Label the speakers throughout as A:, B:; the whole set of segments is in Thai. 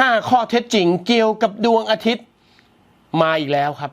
A: 5 ข้อเท็จจริงเกี่ยวกับดวงอาทิตย์มาอีกแล้วครับ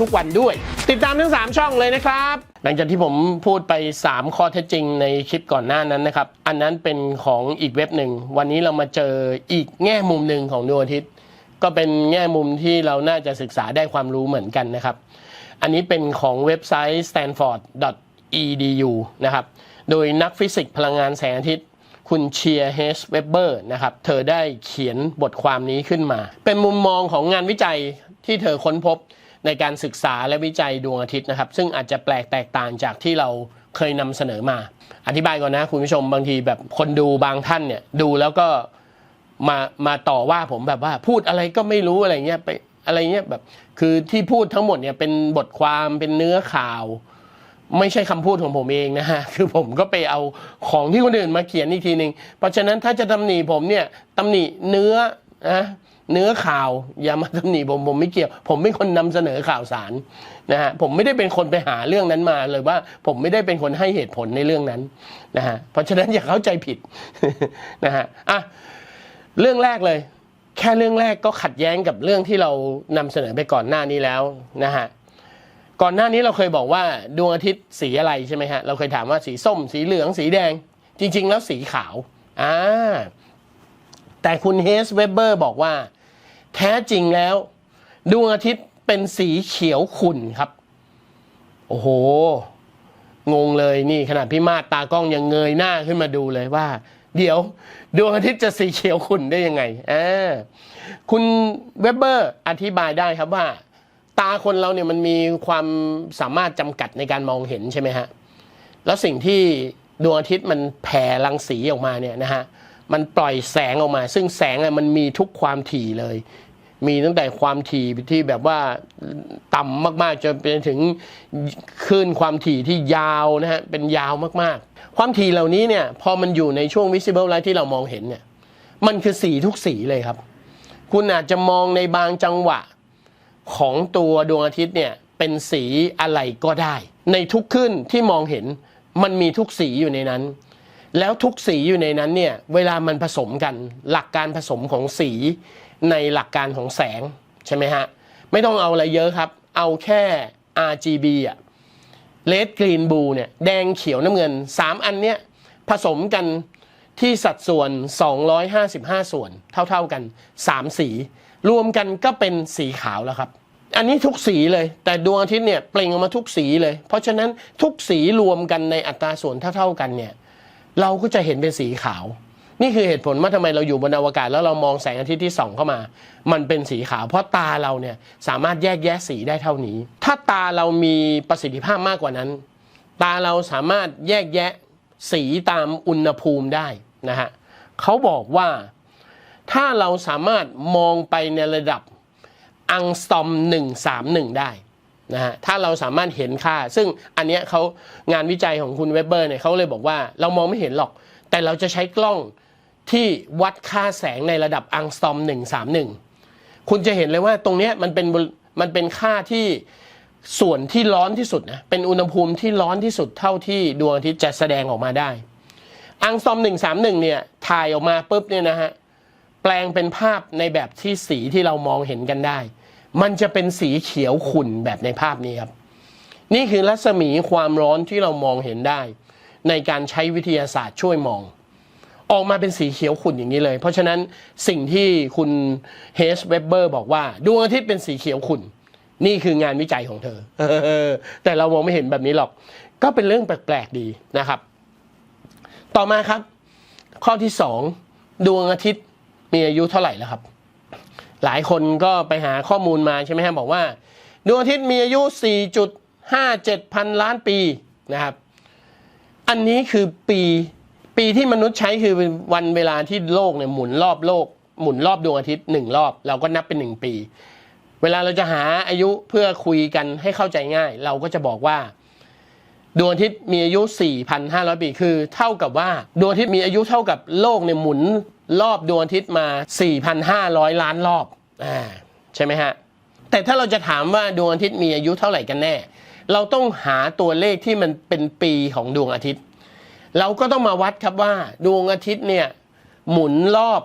A: ทุกวันด้วย ติดตามทั้ง 3 ช่องเลยนะครับ หลังจากที่ผมพูดไป 3 ข้อเท็จจริงในคลิปก่อนหน้านั้นนะครับ อันนั้นเป็นของอีกเว็บหนึ่ง วันนี้เรามาเจออีกแง่มุมหนึ่งของดวงอาทิตย์ ก็เป็นแง่มุมที่เราน่าจะศึกษาได้ความรู้เหมือนกันนะครับ อันนี้เป็นของเว็บไซต์ stanford.edu นะครับ โดยนักฟิสิกส์พลังงานแสงอาทิตย์ คุณเชียร์เฮสเวเบอร์นะครับ เธอได้เขียนบทความนี้ขึ้นมา เป็นมุมมองของงานวิจัยที่เธอค้นพบ ในการศึกษาและวิจัยดวงอาทิตย์นะครับ ซึ่งอาจจะแปลกแตกต่างจากที่เราเคยนำเสนอมา อธิบายก่อนนะคุณผู้ชมบางทีแบบคนดูบางท่านเนี่ยดูแล้วก็มามาต่อว่าผมแบบว่าพูดอะไรก็ไม่รู้อะไรเงี้ยไปอะไรเงี้ยแบบคือที่พูดทั้งหมดเนี่ยเป็นบทความเป็นเนื้อข่าว ไม่ใช่คำพูดของผมเองนะฮะคือผมก็ไปเอาของที่คนอื่นมาเขียนอีกทีหนึ่งเพราะฉะนั้นถ้าจะตำหนิผมเนี่ยตำหนิเนื้อนะ เนื้อข่าวอย่ามาตำหนิผมผมไม่เกี่ยว ผมเป็นคนนำเสนอข่าวสารนะฮะผมไม่ได้เป็นคนไปหาเรื่องนั้นมาเลยว่า ผมไม่ได้เป็นคนให้เหตุผลในเรื่องนั้นนะฮะเพราะฉะนั้นอย่าเข้าใจผิดนะฮะอะเรื่องแรกเลย แค่เรื่องแรกก็ขัดแย้งกับเรื่องที่เรานำเสนอไปก่อนหน้านี้แล้วนะฮะก่อนหน้านี้เราเคยบอกว่าดวงอาทิตย์สีอะไรใช่ไหมฮะเราเคยถามว่าสีส้ม สีเหลืองสีแดง จริง ๆ แล้วสีขาวอ่าแต่คุณเฮสเวเบอร์บอกว่า แท้จริงแล้ว ดวงอาทิตย์เป็นสีเขียวขุ่นครับ โอ้โห งงเลยนี่ขนาดพี่มาตากล้องยังเงยหน้าขึ้นมาดูเลยว่า เดี๋ยว ดวงอาทิตย์จะสีเขียวขุ่นได้ยังไงอ่าคุณเวบเบอร์อธิบายได้ครับว่า ตาคนเราเนี่ยมันมีความสามารถจำกัดในการมองเห็นใช่ไหมฮะแล้วสิ่งที่ดวงอาทิตย์มันแผ่รังสีออกมาเนี่ยนะฮะ มันปล่อยแสงออกมา ซึ่งแสงอะมันมีทุกความถี่เลย มีตั้งแต่ความถี่ที่แบบว่าต่ำมากๆจนไปถึงคลื่นความถี่ที่ยาวนะฮะเป็นยาวมากๆ ความถี่เหล่านี้เนี่ยพอมันอยู่ในช่วง visible light ที่เรามองเห็นเนี่ยมันคือสีทุกสีเลยครับ คุณอาจจะมองในบางจังหวะของตัวดวงอาทิตย์เนี่ยเป็นสีอะไรก็ได้ ในทุกขึ้นที่มองเห็นมันมีทุกสีอยู่ในนั้น แล้วทุกสีอยู่ในนั้นเนี่ยเวลามันผสมกัน หลักการผสมของสี ในหลักการของแสงใช่ไหมฮะ ไม่ต้องเอาอะไรเยอะครับ เอาแค่ RGB อะเลดกรีนบูเนี่ยแดงเขียวน้ำเงิน 3 อันเนี้ยผสมกันที่สัดส่วน 255 ส่วนเท่าๆกัน 3 สี รวมกันก็เป็นสีขาวแล้วครับ อันนี้ทุกสีเลย แต่ดวงอาทิตย์เนี่ยเปล่งออกมาทุกสีเลย เพราะฉะนั้นทุกสีรวมกันในอัตราส่วนเท่าๆกันเนี่ยเราก็จะเห็นเป็นสีขาว นี่คือเหตุผลว่าทำไมเราอยู่บนอวกาศแล้วเรามองแสงอาทิตย์ที่ส่องเข้ามา มันเป็นสีขาวเพราะตาเราเนี่ยสามารถแยกแยะสีได้เท่านี้ ถ้าตาเรามีประสิทธิภาพมากกว่านั้น ตาเราสามารถแยกแยะสีตามอุณหภูมิได้นะฮะเขาบอกว่าถ้าเราสามารถมองไปในระดับอังสตอม 131 ได้นะฮะถ้าเราสามารถเห็นค่า ซึ่งอันเนี้ยเขางานวิจัยของคุณเวเบอร์เนี่ยเขาเลยบอกว่าเรามองไม่เห็นหรอก แต่เราจะใช้กล้อง ที่วัดค่าแสงในระดับอังสตอม 131 คุณจะเห็นเลยว่าตรงนี้มันเป็นมันเป็นค่าที่ส่วนที่ร้อนที่สุดนะเป็นอุณหภูมิที่ร้อนที่สุดเท่าที่ดวงอาทิตย์จะแสดงออกมาได้ อังสตอม 131 เนี่ยถ่ายออกมาปุ๊บเนี่ยนะฮะแปลงเป็นภาพในแบบที่สีที่เรามองเห็นกันได้ มันจะเป็นสีเขียวขุ่นแบบในภาพนี้ครับ นี่คือรัศมีความร้อนที่เรามองเห็นได้ ในการใช้วิทยาศาสตร์ช่วยมอง ออกมาเป็นสีเขียวขุ่นอย่างนี้เลย เพราะฉะนั้นสิ่งที่คุณเฮสเวเบอร์บอกว่าดวงอาทิตย์เป็นสีเขียวขุ่น นี่คืองานวิจัยของเธอ แต่เรามองไม่เห็นแบบนี้หรอก ก็เป็นเรื่องแปลกๆดีนะครับ ต่อมาครับ ข้อที่สองดวงอาทิตย์มีอายุเท่าไหร่แล้วครับ หลายคนก็ไปหาข้อมูลมาใช่ไหมฮะบอกว่า ดวงอาทิตย์มีอายุ 4.57 พันล้านปีนะครับ อันนี้คือปี ปีที่มนุษย์ใช้คือวันเวลาที่โลกเนี่ยหมุนรอบโลก หมุนรอบดวงอาทิตย์หนึ่งรอบ เราก็นับเป็นหนึ่งปี เวลาเราจะหาอายุเพื่อคุยกันให้เข้าใจง่าย เราก็จะบอกว่า ดวงอาทิตย์มีอายุ 4,500 ปีคือ เท่ากับว่าดวงอาทิตย์มีอายุเท่ากับโลกเนี่ยหมุนรอบดวงอาทิตย์มา 4,500 ล้านรอบอ่าใช่ไหมฮะแต่ถ้าเราจะถามว่าดวงอาทิตย์มีอายุเท่าไหร่กันแน่ เราต้องหาตัวเลขที่มันเป็นปีของดวงอาทิตย์ เราก็ต้องมาวัดครับว่าดวงอาทิตย์เนี่ยหมุนรอบ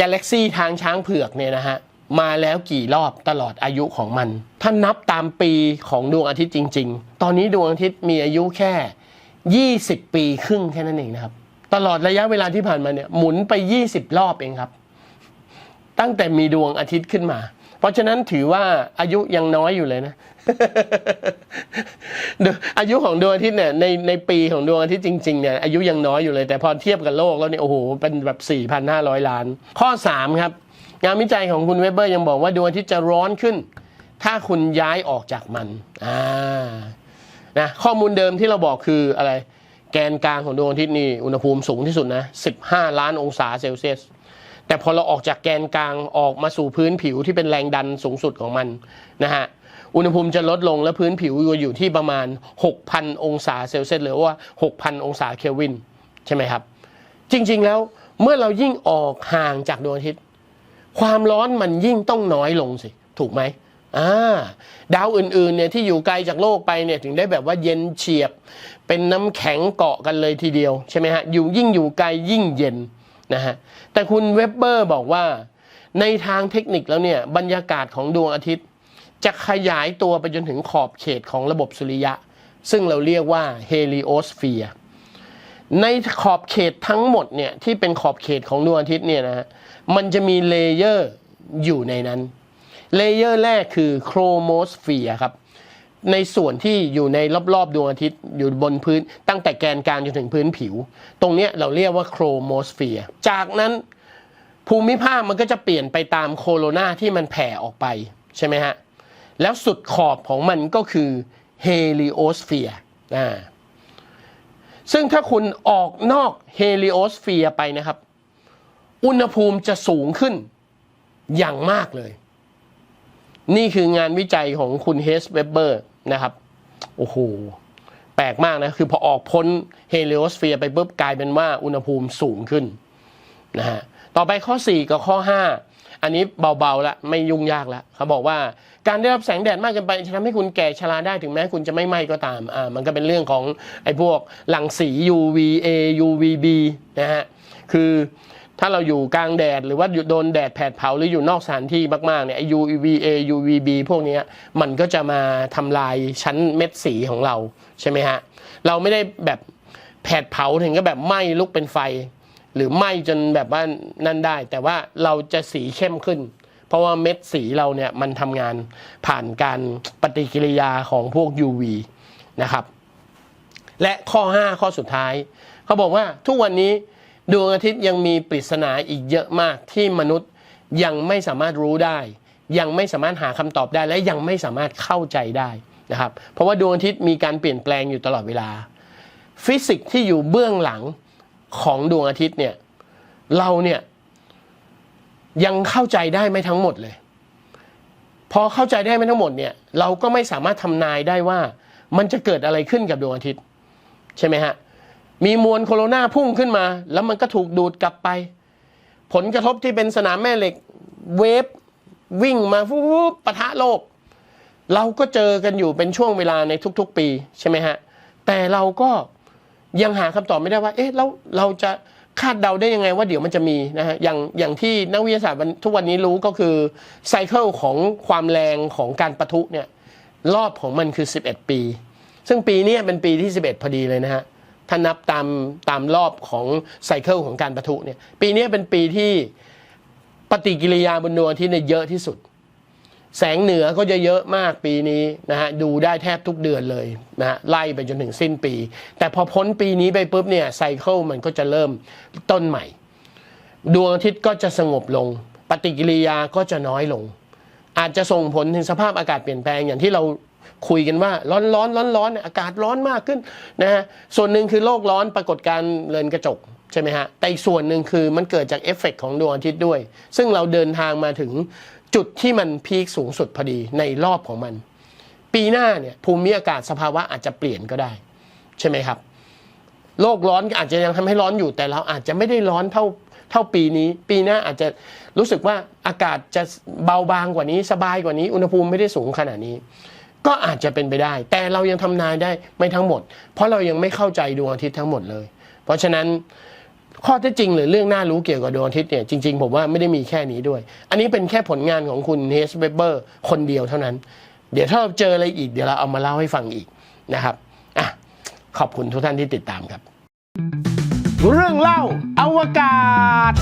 A: กาแล็กซีทางช้างเผือกเนี่ยนะฮะมาแล้วกี่รอบตลอดอายุของมัน ถ้านับตามปีของดวงอาทิตย์จริง ๆ ตอนนี้ดวงอาทิตย์มีอายุแค่ 20 ปีครึ่งแค่นั้นเองนะครับ ตลอดระยะเวลาที่ผ่านมาเนี่ยหมุนไป 20 รอบเองครับ ตั้งแต่มีดวงอาทิตย์ขึ้นมา เพราะฉะนั้นถือว่าอายุยังน้อยอยู่เลยนะอายุของดวงอาทิตย์เนี่ยในในปีของดวงอาทิตย์จริงๆเนี่ยอายุยังน้อยอยู่เลย แต่พอเทียบกับโลกแล้วเนี่ยโอ้โหเป็นแบบ 4,500 ล้าน ข้อ 3 ครับ งานวิจัยของคุณเวเบอร์ยังบอกว่าดวงอาทิตย์จะร้อนขึ้น ถ้าคุณย้ายออกจากมันอ่านะข้อมูลเดิมที่เราบอกคืออะไร แกนกลางของดวงอาทิตย์นี่อุณหภูมิสูงที่สุดนะ 15 ล้านองศาเซลเซียส แต่พอเราออกจากแกนกลางออกมาสู่พื้นผิวที่เป็นแรงดันสูงสุดของมันนะฮะอุณหภูมิจะลดลงและพื้นผิวอยู่ที่ประมาณ 6,000 องศาเซลเซียสหรือว่า 6,000 องศาเคลวินใช่ไหมครับ จริงๆแล้วเมื่อเรายิ่งออกห่างจากดวงอาทิตย์ ความร้อนมันยิ่งต้องน้อยลงสิ ถูกไหมอ่าดาวอื่นๆเนี่ยที่อยู่ไกลจากโลกไปเนี่ยถึงได้แบบว่าเย็นเฉียบ เป็นน้ำแข็งเกาะกันเลยทีเดียวใช่ไหมฮะอยู่ยิ่งอยู่ไกลยิ่งเย็น นะฮะแต่คุณเวบเบอร์บอกว่า ในทางเทคนิคแล้วเนี่ยบรรยากาศของดวงอาทิตย์ จะขยายตัวไปจนถึงขอบเขตของระบบสุริยะ ซึ่งเราเรียกว่าเฮลิโอสเฟียร์ในขอบเขตทั้งหมดเนี่ยที่เป็นขอบเขตของดวงอาทิตย์เนี่ยนะฮะมันจะมีเลเยอร์อยู่ในนั้นเลเยอร์แรกคือโครโมสเฟียร์ครับ ในส่วนที่อยู่ในรอบๆดวงอาทิตย์อยู่บนพื้น ตั้งแต่แกนกลางจนถึงพื้นผิว ตรงนี้เราเรียกว่าโครโมสเฟียร์จากนั้นภูมิภาคมันก็จะเปลี่ยนไปตามโคโรนาที่มันแผ่ออกไปใช่ไหมฮะแล้วสุดขอบของมันก็คือเฮลิโอสเฟียร์อ่าซึ่งถ้าคุณออกนอกเฮลิโอสเฟียร์ไปนะครับ อุณหภูมิจะสูงขึ้นอย่างมากเลย นี่คืองานวิจัยของคุณเฮสเวเบอร์ นะครับโอ้โหแปลกมากนะ คือพอออกพ้นเฮลิโอสเฟียร์ไปปุ๊บกลายเป็นว่าอุณหภูมิสูงขึ้นนะฮะต่อไปข้อ 4 กับข้อ 5 อันนี้เบาๆละไม่ยุ่งยากละเขาบอกว่าการได้รับแสงแดดมากเกินไปจะทำให้คุณแก่ชราได้ถึงแม้คุณจะไม่ไหม้ก็ตามอ่ามันก็เป็นเรื่องของไอ้พวกหลังสี UVA UVB นะฮะคือ ถ้าเราอยู่กลางแดดหรือว่าอยู่โดนแดดแผดเผาหรืออยู่นอกสถานที่มากๆเนี่ย UVA UVB พวกนี้มันก็จะมาทำลายชั้นเม็ดสีของเราใช่ไหมฮะ เราไม่ได้แบบแผดเผาถึงก็แบบไหม้ลุกเป็นไฟ หรือไหม้จนแบบว่านั่นได้ แต่ว่าเราจะสีเข้มขึ้น เพราะว่าเม็ดสีเราเนี่ยมันทำงานผ่านการปฏิกิริยาของพวก UV นะครับ และข้อ 5 ข้อสุดท้าย เขาบอกว่าทุกวันนี้ ดวงอาทิตย์ยังมีปริศนาอีกเยอะมากที่มนุษย์ยังไม่สามารถรู้ได้ ยังไม่สามารถหาคำตอบได้และยังไม่สามารถเข้าใจได้นะครับ เพราะว่าดวงอาทิตย์มีการเปลี่ยนแปลงอยู่ตลอดเวลา ฟิสิกส์ที่อยู่เบื้องหลังของดวงอาทิตย์เนี่ยเราเนี่ยยังเข้าใจได้ไม่ทั้งหมดเลย พอเข้าใจได้ไม่ทั้งหมดเนี่ยเราก็ไม่สามารถทำนายได้ว่ามันจะเกิดอะไรขึ้นกับดวงอาทิตย์ใช่ไหมฮะ มีมวลโคโรนาพุ่งขึ้นมา แล้วมันก็ถูกดูดกลับไป ผลกระทบที่เป็นสนามแม่เหล็ก เวฟวิ่งมาฟุบปะทะโลก เราก็เจอกันอยู่เป็นช่วงเวลาในทุกๆปีใช่ไหมฮะ แต่เราก็ยังหาคำตอบไม่ได้ว่า เอ๊ะแล้วเราจะคาดเดาได้ยังไงว่าเดี๋ยวมันจะมีนะฮะ อย่างอย่างที่นักวิทยาศาสตร์ทุกวันนี้รู้ก็คือไซเคิลของความแรงของการปะทุเนี่ยรอบของมันคือ 11 ปี ซึ่งปีนี้เป็นปีที่ 11 พอดีเลยนะฮะ ถ้านับตามตามรอบของไซเคิลของการปะทุเนี่ยปีนี้เป็นปีที่ปฏิกิริยาบนดวงอาทิตย์เนี่ยเยอะที่สุด แสงเหนือก็จะเยอะมากปีนี้นะฮะดูได้แทบทุกเดือนเลยนะฮะไล่ไปจนถึงสิ้นปี แต่พอพ้นปีนี้ไปปุ๊บเนี่ยไซเคิลมันก็จะเริ่มต้นใหม่ ดวงอาทิตย์ก็จะสงบลง ปฏิกิริยาก็จะน้อยลง อาจจะส่งผลถึงสภาพอากาศเปลี่ยนแปลงอย่างที่เรา คุยกันว่าร้อนร้อนร้อนร้อนอากาศร้อนมากขึ้นนะฮะส่วนหนึ่งคือโลกร้อนปรากฏการณ์เรือนกระจกใช่ไหมฮะแต่อีกส่วนหนึ่งคือมันเกิดจากเอฟเฟกต์ของดวงอาทิตย์ด้วย ซึ่งเราเดินทางมาถึงจุดที่มันพีคสูงสุดพอดีในรอบของมัน ปีหน้าเนี่ยภูมิอากาศสภาวะอาจจะเปลี่ยนก็ได้ ใช่ไหมครับโลกร้อนอาจจะยังทำให้ร้อนอยู่แต่เราอาจจะไม่ได้ร้อนเท่าเท่าปีนี้ ปีหน้าอาจจะรู้สึกว่าอากาศจะเบาบางกว่านี้สบายกว่านี้ อุณหภูมิไม่ได้สูงขนาดนี้ ก็อาจจะเป็นไปได้ แต่เรายังทำนายได้ไม่ทั้งหมด เพราะเรายังไม่เข้าใจดวงอาทิตย์ทั้งหมดเลย เพราะฉะนั้นข้อเท็จจริงหรือเรื่องน่ารู้เกี่ยวกับดวงอาทิตย์เนี่ยจริงๆผมว่าไม่ได้มีแค่นี้ด้วย อันนี้เป็นแค่ผลงานของคุณเฮสเบเบอร์คนเดียวเท่านั้น เดี๋ยวถ้าเราเจออะไรอีกเดี๋ยวเราเอามาเล่าให้ฟังอีกนะครับอะขอบคุณทุกท่านที่ติดตามครับ เรื่องเล่าอวกาศ